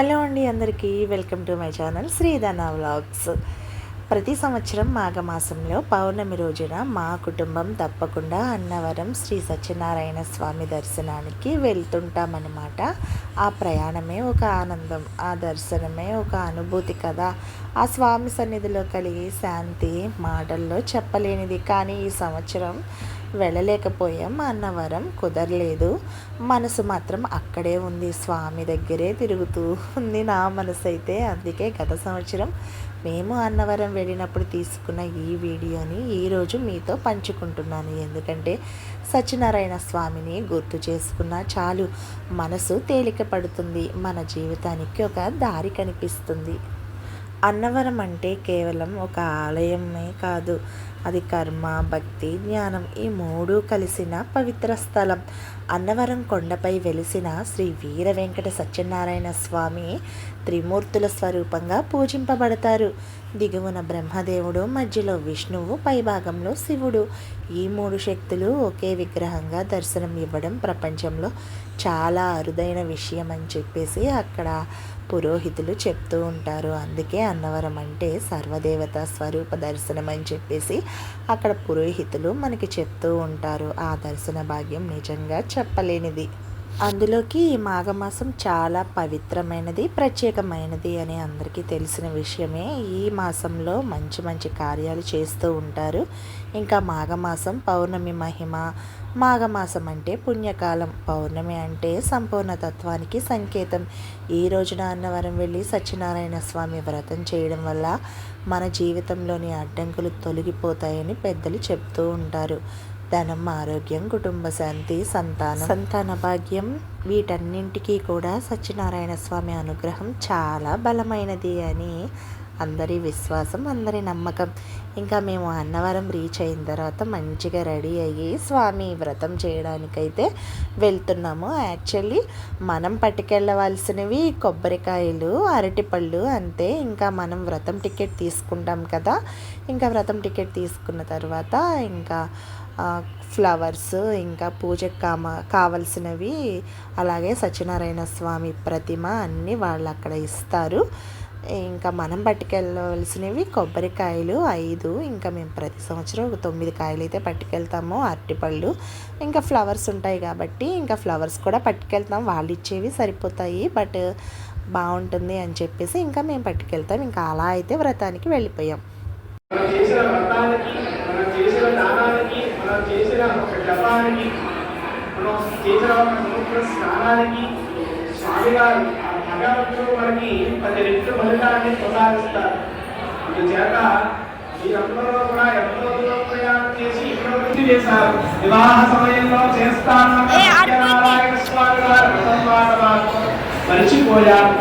Hello అండి అందరికీ welcome to my channel Sridhana vlogs. ప్రతి సంవత్సరం మాఘమాసంలో పౌర్ణమి రోజున మా కుటుంబం తప్పకుండా అన్నవరం శ్రీ సత్యనారాయణ స్వామి దర్శనానికి వెళ్తుంటామన్నమాట. ఆ ప్రయాణమే ఒక ఆనందం ఆ దర్శనమే ఒక అనుభూతి కదా. ఆ స్వామి సన్నిధిలో కలిగే శాంతి మాటల్లో చెప్పలేనిది. కానీ ఈ సంవత్సరం వెళ్ళలేకపోయాం. అన్నవరం కుదరలేదు. మనసు మాత్రం అక్కడే ఉంది. స్వామి దగ్గరే తిరుగుతూ ఉంది నా మనసు అయితే అందుకే గత సంవత్సరం మేము అన్నవరం వెళ్ళినప్పుడు తీసుకున్న ఈ వీడియోని ఈరోజు మీతో పంచుకుంటున్నాను. ఎందుకంటే సత్యనారాయణ స్వామిని గుర్తు చేసుకున్న చాలు. మనసు తేలిక పడుతుంది. మన జీవితానికి ఒక దారి కనిపిస్తుంది. అన్నవరం అంటే కేవలం ఒక ఆలయమే కాదు. అది కర్మ భక్తి జ్ఞానం ఈ మూడు కలిసిన పవిత్ర స్థలం. అన్నవరం కొండపై వెలిసిన శ్రీ వీర వెంకట సత్యనారాయణ స్వామి త్రిమూర్తుల స్వరూపంగా పూజింపబడతారు. దిగువన బ్రహ్మదేవుడు మధ్యలో విష్ణువు పైభాగంలో శివుడు. ఈ మూడు శక్తులు ఒకే విగ్రహంగా దర్శనం ఇవ్వడం ప్రపంచంలో చాలా అరుదైన విషయం అని చెప్పేసి అక్కడ పురోహితులు చెప్తూ ఉంటారు. అందుకే అన్నవరం అంటే సర్వదేవత స్వరూప దర్శనం అని చెప్పేసి అక్కడ పురోహితులు మనకి చెప్తూ ఉంటారు. ఆ దర్శన భాగ్యం నిజంగా చెప్పలేనిది. అందులోకి ఈ మాఘమాసం చాలా పవిత్రమైనది ప్రత్యేకమైనది అని అందరికీ తెలిసిన విషయమే. ఈ మాసంలో మంచి మంచి కార్యాలు చేస్తూ ఉంటారు. ఇంకా మాఘమాసం పౌర్ణమి మహిమ మాఘమాసం అంటే పుణ్యకాలం. పౌర్ణమి అంటే సంపూర్ణ తత్వానికి సంకేతం. ఈ రోజున అన్నవరం వెళ్ళి సత్యనారాయణ స్వామి వ్రతం చేయడం వల్ల మన జీవితంలోని అడ్డంకులు తొలగిపోతాయని పెద్దలు చెప్తూ ఉంటారు. ధనం ఆరోగ్యం కుటుంబ శాంతి సంతానం. సంతాన భాగ్యం వీటన్నింటికీ కూడా సత్యనారాయణ స్వామి అనుగ్రహం చాలా బలమైనది అని అందరి విశ్వాసం అందరి నమ్మకం. ఇంకా మేము అన్నవరం రీచ్ అయిన తర్వాత మంచిగా రెడీ అయ్యి స్వామి వ్రతం చేయడానికైతే వెళ్తున్నాము. యాక్చువల్లీ మనం పట్టుకెళ్ళవలసినవి కొబ్బరికాయలు అరటిపళ్ళు అంతే. ఇంకా మనం వ్రతం టికెట్ తీసుకుంటాం కదా. ఇంకా వ్రతం టికెట్ తీసుకున్న తర్వాత ఇంకా ఫ్లవర్స్ ఇంకా పూజకు కామ కావలసినవి అలాగే సత్యనారాయణ స్వామి ప్రతిమ అన్నీ వాళ్ళు అక్కడ ఇస్తారు. ఇంకా మనం పట్టుకెళ్ళవలసినవి కొబ్బరికాయలు ఐదు ఇంకా మేము ప్రతి సంవత్సరం ఒక తొమ్మిది కాయలు అయితే పట్టుకెళ్తాము అరటిపళ్ళు ఇంకా ఫ్లవర్స్ ఉంటాయి కాబట్టి ఇంకా ఫ్లవర్స్ కూడా పట్టుకెళ్తాం వాళ్ళు ఇచ్చేవి సరిపోతాయి బట్ బాగుంటుంది అని చెప్పేసి ఇంకా మేము పట్టుకెళ్తాం ఇంకా అలా అయితే వ్రతానికి వెళ్ళిపోయాం. చేసిన ఒక స్నానానికి గారు భగవంతుడు మనకి పది రెట్లు ఫలితాన్ని ప్రసాదిస్తారు అందుచేత మీరందరూ కూడా ఎంతో దూరం ప్రయాణం చేసి ఇక్కడ వృద్ధి చేశారు. వివాహ సమయంలో చేస్తాను సత్యనారాయణ స్వామి గారు వాడవారు మరిచిపోయారు.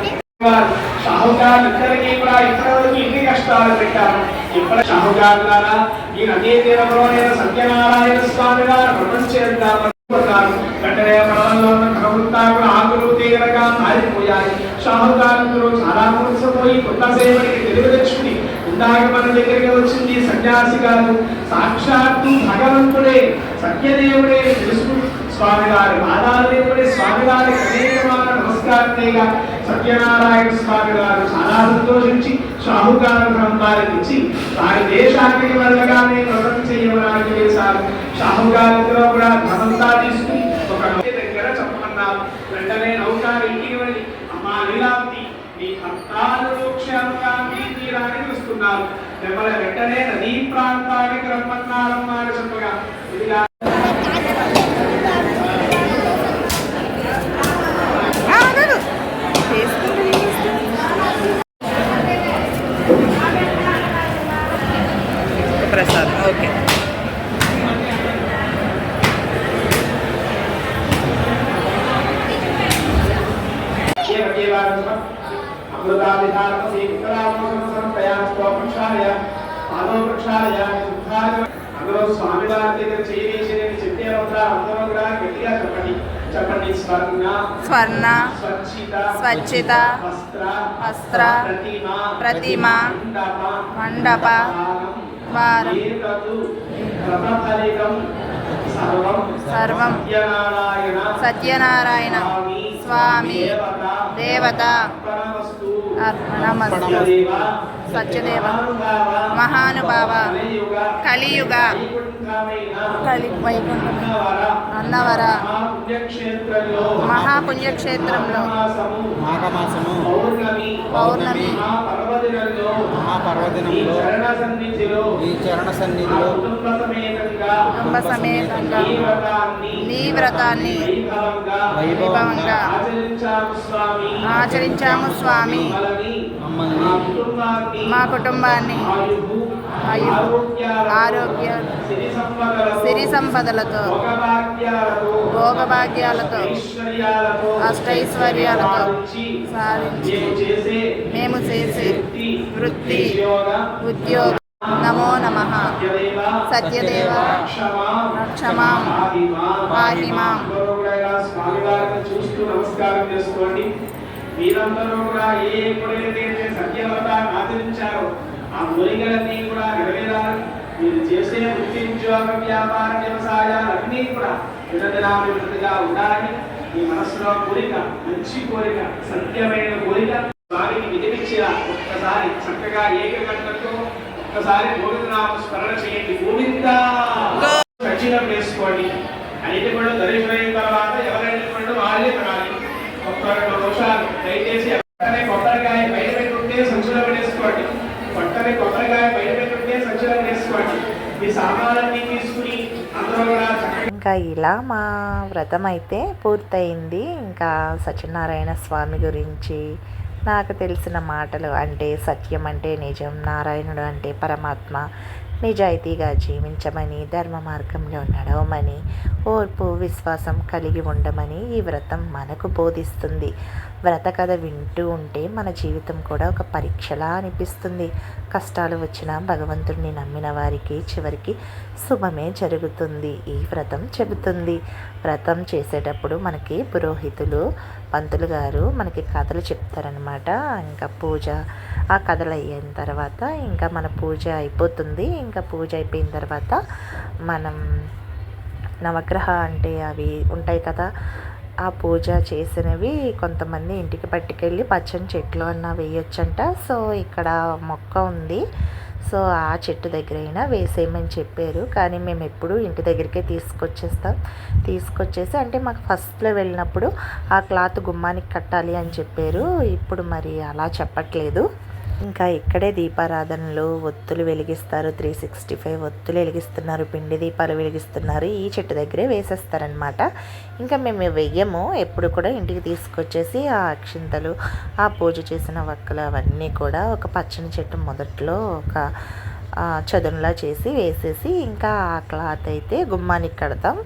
ఇద్దరికి కూడా ఇన్ని కష్టాలు పెట్టారు? ఇప్పుడు షాహుకార్ ద్వారా ఈ నదీ తీరంలో నేను సత్యనారాయణ స్వామి గారు చేద్దామని ఉన్న ఆకులు తీగరగా మారిపోయాయి. షాహుకారులు చాలా మురిసిపోయి కొత్త సేవడికి ఇందాక మన దగ్గరికి వచ్చింది సన్యాసి గారు. సాక్షాత్తు భగవంతుడే సత్యదేవుడే తెలుసు స్వామి గారి పాదాలదేవుడే స్వామి గారి అనేకమైన నమస్కారంగా సత్యనారాయణ స్వామి గారు చాలా సంతోషించి షాహుకార గ్రంథాలకు ఇచ్చి వారి దేశానికి వెళ్ళగానే వ్రతం చేయడానికి వేశారు షాహుకారంలో కూడా ధనంతా తీసుకుని ఒక దగ్గర చెప్పమన్నారు. వెంటనే నౌకారు వెళ్ళి అమ్మా లీలావతి మీ భక్తాలు క్షేమంగా తీరానికి వస్తున్నారు. మిమ్మల్ని వెంటనే నదీ ప్రాంతానికి రమ్మన్నారమ్మా అని చెప్పగా అందరూ స్వామి వారి దగ్గర చేయని చెప్పే అందరూ కూడా గట్టిగా చెప్పండి. చెప్పండి. స్వర్ణ స్వర్ణ స్వచ్ఛిత స్వచ్ఛిత వస్త్ర వస్త్ర ప్రతిమ ప్రతిమ మండప సర్వం. సత్యనారాయణ స్వామి దేవత అర్పణమస్తు సత్యదేవ. మహానుభావ. కలియుగ. కలి వైకుంఠం. అన్నవర. మహాపుణ్యక్షేత్రంలో. మహాపుణ్యక్షేత్రంలో మాసము మాఘమాసము పౌర్ణమి. పౌర్ణమి. మహాపర్వదినంలో. ఈ చరణ సన్నిధిలో కుటుంబ సమేతంగా. నీ వ్రతాన్ని. వైభవంగా. ఆచరించాము స్వామి. మమ్మల్ని మా కుటుంబాన్ని ఆరోగ్య సిరి సంపదలతో భోగభాగ్యాలతో అష్టైశ్వర్యాలతో సాధించి మేము చేసే వృత్తి ఉద్యోగ నమో నమ. సత్యదేవ క్షమా రక్షమాం పాహి మాం. అందరూ కూడా ఇలా స్వామివారిని చూస్తూ నమస్కారం చేసుకోండి. మీరందరూ కూడా ఏ ఎప్పుడైతే సత్యవత ఆచరించారో ఆ కోరికలన్నీ కూడా నెరవేరాలి. మీరు చేసే వృత్తి ఉద్యోగ వ్యాపార వ్యవసాయాలన్నీ కూడా దినదినాభివృద్ధిగా ఉండాలని మీ మనసులో కోరిక మంచి కోరిక సత్యమైన కోరిక స్వామికి విధించిన ఒక్కసారి చక్కగా ఏకకంఠంతో ఒక్కసారి గోవిందనామ స్మరణ చేయండి. గోవిందా! దక్షిణం వేసుకోండి. ఐదు కూడా దరిద్ర దయచేసి కొట్టని కొబ్బరికాయ బయట పెట్టుంటే సంచులో పెట్టేసుకోండి. కొట్టని కొబ్బరికాయ బయట పెట్టుంటే సంచులో పెట్టేసుకోండి. ఈ సామాన్లన్నీ తీసుకుని అందరూ కూడా ఇంకా ఇలా మా వ్రతం అయితే పూర్తయింది. ఇంకా సత్యనారాయణ స్వామి గురించి నాకు తెలిసిన మాటలు అంటే సత్యం అంటే నిజం నారాయణుడు అంటే పరమాత్మ నిజాయితీగా జీవించమని ధర్మ మార్గంలో నడవమని ఓర్పు విశ్వాసం కలిగి ఉండమని ఈ వ్రతం మనకు బోధిస్తుంది. వ్రత కథ వింటూ ఉంటే మన జీవితం కూడా ఒక పరీక్షలా అనిపిస్తుంది. కష్టాలు వచ్చినా భగవంతుడిని నమ్మిన వారికి చివరికి శుభమే జరుగుతుంది. ఈ వ్రతం చెబుతుంది. వ్రతం చేసేటప్పుడు మనకి పురోహితులు పంతులు గారు మనకి కథలు చెప్తారనమాట ఇంకా పూజ ఆ కథలు అయిన తర్వాత ఇంకా మన పూజ అయిపోతుంది. ఇంకా పూజ అయిపోయిన తర్వాత మనం నవగ్రహ అంటే అవి ఉంటాయి కదా ఆ పూజ చేసినవి కొంతమంది ఇంటికి పట్టుకెళ్ళి పచ్చని చెట్లు అన్న వేయొచ్చంట. సో ఇక్కడ మొక్క ఉంది. సో ఆ చెట్టు దగ్గర అయినా వేసేయమని చెప్పారు. కానీ మేము ఎప్పుడు ఇంటి దగ్గరికే తీసుకొచ్చేస్తాం. తీసుకొచ్చేసి అంటే మాకు ఫస్ట్లో వెళ్ళినప్పుడు ఆ క్లాత్ గుమ్మానికి కట్టాలి అని చెప్పారు. ఇప్పుడు మరి అలా చెప్పట్లేదు. ఇంకా ఇక్కడే దీపారాధనలు ఒత్తులు వెలిగిస్తారు. త్రీ సిక్స్టీ ఫైవ్ ఒత్తులు వెలిగిస్తున్నారు. పిండి దీపాలు వెలిగిస్తున్నారు. ఈ చెట్టు దగ్గరే వేసేస్తారనమాట ఇంకా మేము వెయ్యము. ఎప్పుడు కూడా ఇంటికి తీసుకొచ్చేసి ఆ అక్షింతలు ఆ పూజ చేసిన వక్కలు అవన్నీ కూడా ఒక పచ్చని చెట్టు మొదట్లో ఒక చదునులా చేసి వేసేసి ఇంకా ఆ క్లాత్ అయితే గుమ్మానికి కడతాం.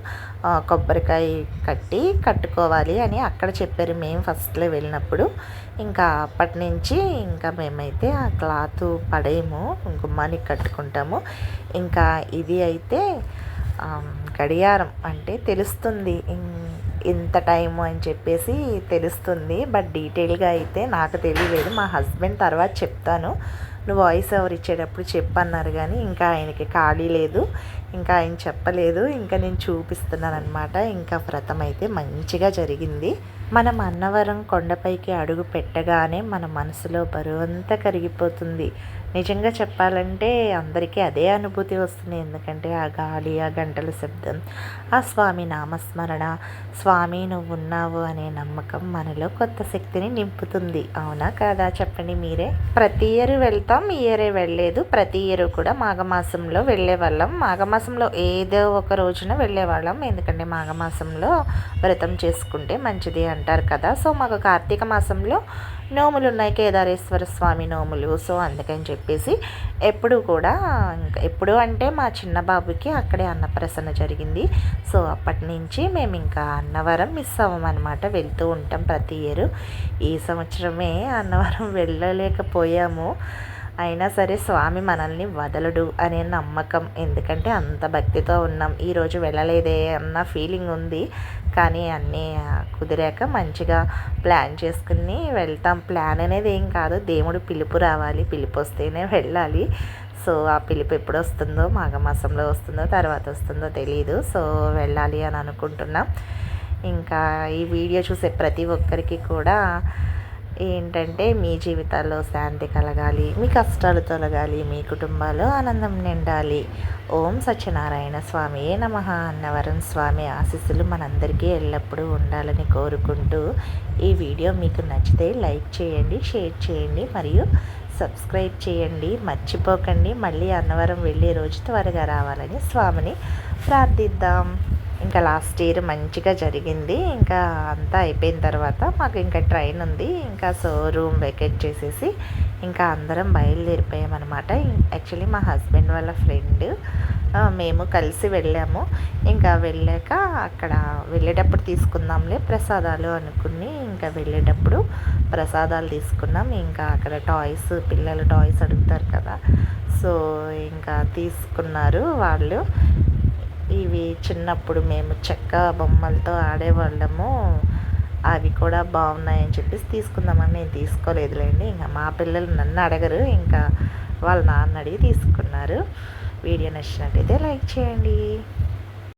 కొబ్బరికాయ కట్టి కట్టుకోవాలి అని అక్కడ చెప్పారు మేము ఫస్ట్లో వెళ్ళినప్పుడు. ఇంకా అప్పటి నుంచి ఇంకా మేమైతే ఆ క్లాత్ పడేయము గుమ్మానికి కట్టుకుంటాము. ఇంకా ఇది అయితే గడియారం అంటే తెలుస్తుంది. ఇంత టైము అని చెప్పేసి తెలుస్తుంది. బట్ డీటెయిల్గా అయితే నాకు తెలియలేదు. మా హస్బెండ్ తర్వాత చెప్తాను. నువ్వు వాయిస్ ఓవర్ ఇచ్చేటప్పుడు చెప్పన్నారు కానీ ఇంకా ఆయనకి ఖాళీ లేదు. ఇంకా ఆయన చెప్పలేదు. ఇంకా నేను చూపిస్తున్నాను అనమాట ఇంకా వ్రతం అయితే మంచిగా జరిగింది. మనం అన్నవరం కొండపైకి అడుగు పెట్టగానే మన మనసులో బరువంతా కరిగిపోతుంది. నిజంగా చెప్పాలంటే అందరికీ అదే అనుభూతి వస్తుంది. ఎందుకంటే ఆ గాలి ఆ గంటల శబ్దం ఆ స్వామి నామస్మరణ స్వామి నువ్వు ఉన్నావు అనే నమ్మకం మనలో కొత్త శక్తిని నింపుతుంది. అవునా కాదా? చెప్పండి మీరే. ప్రతి ఇయర్ వెళ్తాం. ఈ ఇయరే వెళ్ళలేదు. ప్రతి ఇయర్ కూడా మాఘమాసంలో వెళ్ళే వాళ్ళం మాఘమాసంలో ఏదో ఒక రోజున వెళ్ళేవాళ్ళం. ఎందుకంటే మాఘమాసంలో వ్రతం చేసుకుంటే మంచిది అంటారు కదా. సో మాకు కార్తీక మాసంలో నోములు ఉన్నాయి కేదారేశ్వర స్వామి నోములు. సో అందుకని చెప్పేసి ఎప్పుడు కూడా ఇంకా ఎప్పుడు అంటే మా చిన్న బాబుకి అక్కడే అన్నప్రసన్న జరిగింది. సో అప్పటి నుంచి మేము ఇంకా అన్నవరం మిస్ అవ్వమన్నమాట. వెళ్తూ ఉంటాం ప్రతి ఇయర్. ఈ సంవత్సరమే అన్నవరం వెళ్ళలేకపోయాము. అయినా సరే స్వామి మనల్ని వదలడు అనే నమ్మకం. ఎందుకంటే అంత భక్తితో ఉన్నాం. ఈరోజు వెళ్ళలేదే అన్న ఫీలింగ్ ఉంది. కానీ అన్నీ కుదిరాక మంచిగా ప్లాన్ చేసుకుని వెళ్తాం. ప్లాన్ అనేది ఏం కాదు. దేవుడు పిలుపు రావాలి. పిలుపు వస్తేనే వెళ్ళాలి. సో ఆ పిలుపు ఎప్పుడు వస్తుందో మాఘమాసంలో వస్తుందో తర్వాత వస్తుందో తెలియదు సో వెళ్ళాలి అని అనుకుంటున్నాం. ఇంకా ఈ వీడియో చూసే ప్రతి ఒక్కరికి కూడా ఏంటంటే మీ జీవితాల్లో శాంతి కలగాలి మీ కష్టాలు తొలగాలి మీ కుటుంబాల్లో ఆనందం నిండాలి. ఓం సత్యనారాయణ స్వామి నమ. అన్నవరం స్వామి ఆశీస్సులు మనందరికీ ఎల్లప్పుడూ ఉండాలని కోరుకుంటూ ఈ వీడియో మీకు నచ్చితే లైక్ చేయండి షేర్ చేయండి మరియు సబ్స్క్రైబ్ చేయండి. మర్చిపోకండి. మళ్ళీ అన్నవరం వెళ్ళే రోజు త్వరగా రావాలని స్వామిని ప్రార్థిద్దాం. ఇంకా లాస్ట్ ఇయర్ మంచిగా జరిగింది. ఇంకా అంతా అయిపోయిన తర్వాత మాకు ఇంకా ట్రైన్ ఉంది. ఇంకా సో రూమ్ వెకేట్ చేసేసి ఇంకా అందరం బయలుదేరిపోయామన్నమాట. యాక్చువల్లీ మా హస్బెండ్ వాళ్ళ ఫ్రెండ్ మేము కలిసి వెళ్ళాము. ఇంకా వెళ్ళాక అక్కడ వెళ్ళేటప్పుడు తీసుకుందాంలే ప్రసాదాలు అనుకుని ఇంకా వెళ్ళేటప్పుడు ప్రసాదాలు తీసుకున్నాం. ఇంకా అక్కడ టాయ్స్ పిల్లలు టాయ్స్ అడుగుతారు కదా. సో ఇంకా తీసుకున్నారు వాళ్ళు. ఇవి చిన్నప్పుడు మేము చెక్క బొమ్మలతో ఆడేవాళ్ళము. అవి కూడా బాగున్నాయని చెప్పేసి తీసుకుందామని నేను తీసుకోలేదులేండి. ఇంకా మా పిల్లలు నన్ను అడగరు. ఇంకా వాళ్ళ నాన్న అడిగి తీసుకున్నారు. వీడియో నచ్చినట్టయితే లైక్ చేయండి.